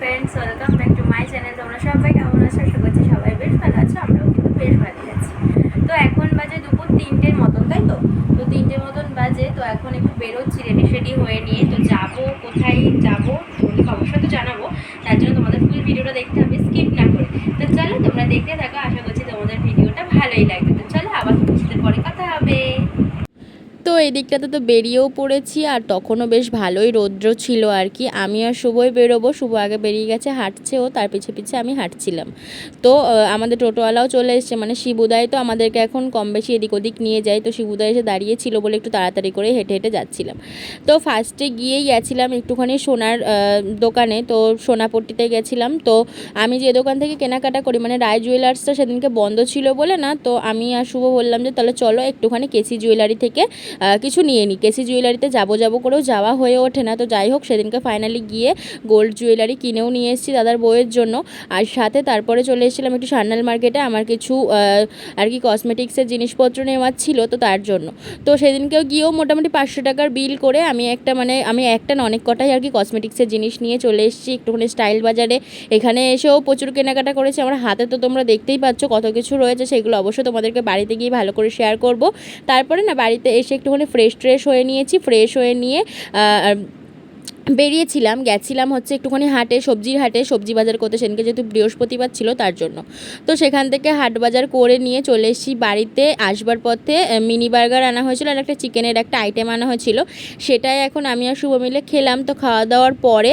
Friends welcome back to my channel তোমরা সবাই কেমন আছো? আশা করছি সবাই বেশ ভালো আছো, আমরাও কিন্তু বেশ ভালো আছি। তো এখন বাজে দুপুর তিনটের মতন, তাই তো? তো তিনটের মতন বাজে, তো এখন একটু বেরোচ্ছি রেডি সেডি হয়ে নিয়ে। তো যাব কোথায়? যাব, তোমাদেরকে অবশ্যই তো জানাব। তার জন্য তোমাদের ফুল ভিডিওটা দেখতে হবে স্কিপ না করে। তো চলো তোমরা দেখতে থাকো, আশা করছি তোমাদের ভিডিওটা ভালোই লাগবে। তো চলো আবার কিছুদিন পরে কথা হবে। তো এই দিকটাতে তো বেরিয়েও পড়েছি আর তখনও বেশ ভালোই রৌদ্র ছিল আর কি। আমি আর শুভই বেরোবো। শুভ আগে বেরিয়ে গেছে হাঁটছেও তার পিছে পিছে আমি হাঁটছিলাম। তো আমাদের টোটোওয়ালাও চলে এসছে। মানে শিবুদাই তো আমাদেরকে এখন কম বেশি এদিক ওদিক নিয়ে যায়। তো শিবুদাই এসে দাঁড়িয়েছিল বলে একটু তাড়াতাড়ি করে হেঁটে হেঁটে যাচ্ছিলাম। তো ফার্স্টে গিয়েই গেছিলাম একটুখানি সোনার দোকানে। তো সোনাপট্টিতে গেছিলাম। তো আমি যে দোকান থেকে কেনাকাটা করি মানে রায় জুয়েলার্সটা সেদিনকে বন্ধ ছিল বলে না, তো আমি আর শুভ বললাম যে, তাহলে চলো একটুখানি কেসি জুয়েলারি থেকে কিছু নিয়ে নিই কেসি জুয়েলারিতে যাব যাব করেও যাওয়া হয়ে ওঠে না। তো যাই হোক, সেদিনকে ফাইনালি গিয়ে গোল্ড জুয়েলারি কিনেও নিয়ে এসেছি দাদার বইয়ের জন্য। আর সাথে তারপরে চলে এসেছিলাম একটু সান্নাল মার্কেটে আমার কিছু আর কি কসমেটিক্সের জিনিসপত্র নেওয়ার ছিল তো তার জন্য। তো সেদিনকেও গিয়েও মোটামুটি পাঁচশো টাকার বিল করে আমি একটা মানে আমি একটা না, অনেক কটাই আর কি কসমেটিক্সের জিনিস নিয়ে চলে এসেছি। একটুখানি স্টাইল বাজারে। এখানে এসেও প্রচুর কেনাকাটা করেছি। আমার হাতে তো তোমরা দেখতেই পাচ্ছ কত কিছু রয়েছে, সেগুলো অবশ্যই তোমাদেরকে বাড়িতে গিয়ে ভালো করে শেয়ার করব। তারপরে না, বাড়িতে এসে একটুখানি ফ্রেশ ট্রেশ হয়ে নিয়েছি ফ্রেশ হয়ে নিয়ে বেরিয়েছিলাম, গেছিলাম হচ্ছে একটুখানি হাটে, সবজির হাটে, সবজি বাজার করতে। সেদিনকে যেহেতু বৃহস্পতিবার ছিল তার জন্য। তো সেখান থেকে হাট বাজার করে নিয়ে চলে এসেছি বাড়িতে। আসবার পথে মিনি বার্গার আনা হয়েছিল আর একটা চিকেনের একটা আইটেম আনা হয়েছিল। সেটাই এখন আমি আর শুভ মিলে খেলাম। তো খাওয়া দাওয়ার পরে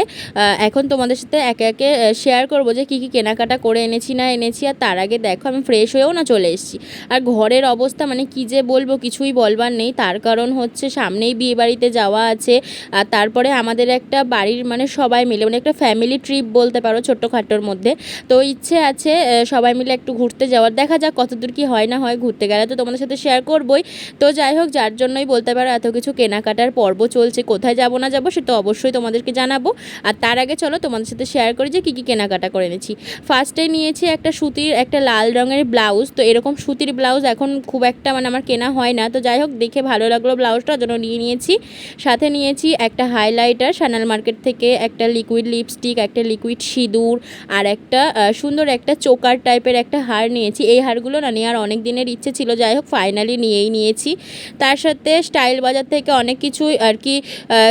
এখন তোমাদের সাথে একে একে শেয়ার করব যে কী কী কেনাকাটা করে এনেছি না এনেছি। আর তার আগে দেখো, আমি ফ্রেশ হয়েও না চলে এসেছি। আর ঘরের অবস্থা মানে কী যে বলব কিছুই বলবার নেই। তার কারণ হচ্ছে সামনেই বিয়ে বাড়িতে যাওয়া আছে। আর তারপরে আমাদের একটা বাড়ির মানে সবাই মিলে মানে একটা ফ্যামিলি ট্রিপ বলতে পারো ছোট্টখাটোর মধ্যে। তো ইচ্ছে আছে সবাই মিলে একটু ঘুরতে যাওয়ার। দেখা যাক কতদূর কি হয় না হয় ঘুরতে গেলে। তো তোমাদের সাথে শেয়ার করবই। তো যাই হোক, যার জন্যই বলতে পারো এত কিছু কেনাকাটার পর্ব চলছে, কোথায় যাব না যাব সেটা অবশ্যই তোমাদেরকে জানাব। আর তার আগে চলো তোমাদের সাথে শেয়ার করি যে কী কী কেনাকাটা করে এনেছি। ফার্স্টে নিয়েছি একটা সুতির, একটা লাল রঙের ব্লাউজ তো এরকম সুতির ব্লাউজ এখন খুব একটা মানে আমার কেনা হয় না। তো যাই হোক, দেখে ভালো লাগল ব্লাউজটা জন্য নিয়ে নিয়েছি। সাথে নিয়েছি একটা হাইলাইটার সানাল মার্কেট থেকে একটা লিকুইড লিপস্টিক একটা লিকুইড সিঁদুর আর একটা সুন্দর একটা চোকার টাইপের একটা হার নিয়েছি। এই হারগুলো না নেওয়ার অনেক দিনের ইচ্ছে ছিল, যাই হোক ফাইনালি নিয়েই নিয়েছি। তার সাথে স্টাইল বাজার থেকে অনেক কিছুই আর কি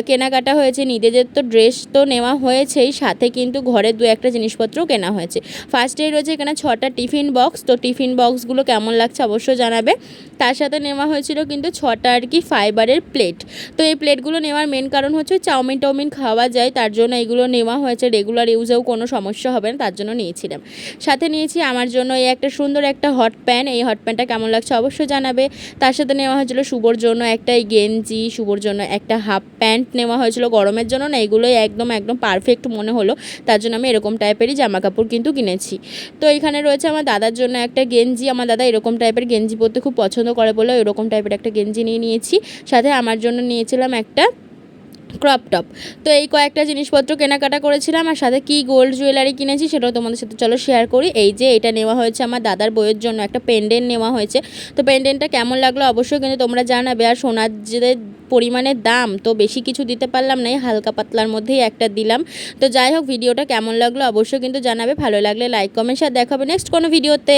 কেনাকাটা হয়েছে। নিজেদের তো ড্রেস তো নেওয়া হয়েছেই, সাথে কিন্তু ঘরের দু একটা জিনিসপত্রও কেনা হয়েছে। ফার্স্টেই রয়েছে এখানে ছটা টিফিন বক্স তো টিফিন বক্সগুলো কেমন লাগছে অবশ্যই জানাবে। তার সাথে নেওয়া হয়েছিল কিন্তু ছটা আর কি ফাইবারের প্লেট তো এই প্লেটগুলো নেওয়ার মেন কারণ হচ্ছে চাউমিন টাউমিন খাওয়া যায়, তার জন্য এগুলো নেওয়া হয়েছে। রেগুলার ইউজেও কোনো সমস্যা হবে না, তার জন্য নিয়েছিলাম। সাথে নিয়েছি আমার জন্য এই একটা সুন্দর একটা হট প্যান এই হট প্যানটা কেমন লাগছে অবশ্যই জানাবে। তার সাথে নেওয়া হয়েছিল শুভর জন্য একটা এই গেঞ্জি শুভর জন্য একটা হাফ প্যান্ট নেওয়া হয়েছিল গরমের জন্য। না, এগুলোই একদম একদম পারফেক্ট মনে হলো। তার জন্য আমি এরকম টাইপেরই জামা কাপড় কিন্তু কিনেছি। তো এখানে রয়েছে আমার দাদার জন্য একটা গেঞ্জি। আমার দাদা এরকম টাইপের গেঞ্জি পরতে খুব পছন্দ করে বলে এরকম টাইপের একটা গেঞ্জি নিয়ে নিয়েছি। সাথে আমার জন্য নিয়েছিলাম একটা ক্রপ টপ। তো এই কয়েকটা জিনিসপত্র কেনাকাটা করেছিলাম, আর সাথে কি গোল্ড জুয়েলারি কিনেছি সেটাও তোমাদের সাথে চলো শেয়ার করি। এই যে এটা নেওয়া হয়েছে আমার দাদার বইয়ের জন্য, একটা পেন্ডেন্ট নেওয়া হয়েছে। তো পেন্ডেন্টটা কেমন লাগল অবশ্যই কিন্তু তোমরা জানাবে, আর সোনার যে পরিমাণে দাম তো বেশি কিছু দিতে পারলাম না হালকা পাতলার মধ্যেই একটা দিলাম। তো যাই হোক, ভিডিওটা কেমন লাগল অবশ্যই কিন্তু জানাবে, ভালো লাগলে লাইক কমেন্ট আর দেখাবে নেক্সট কোনো ভিডিওতে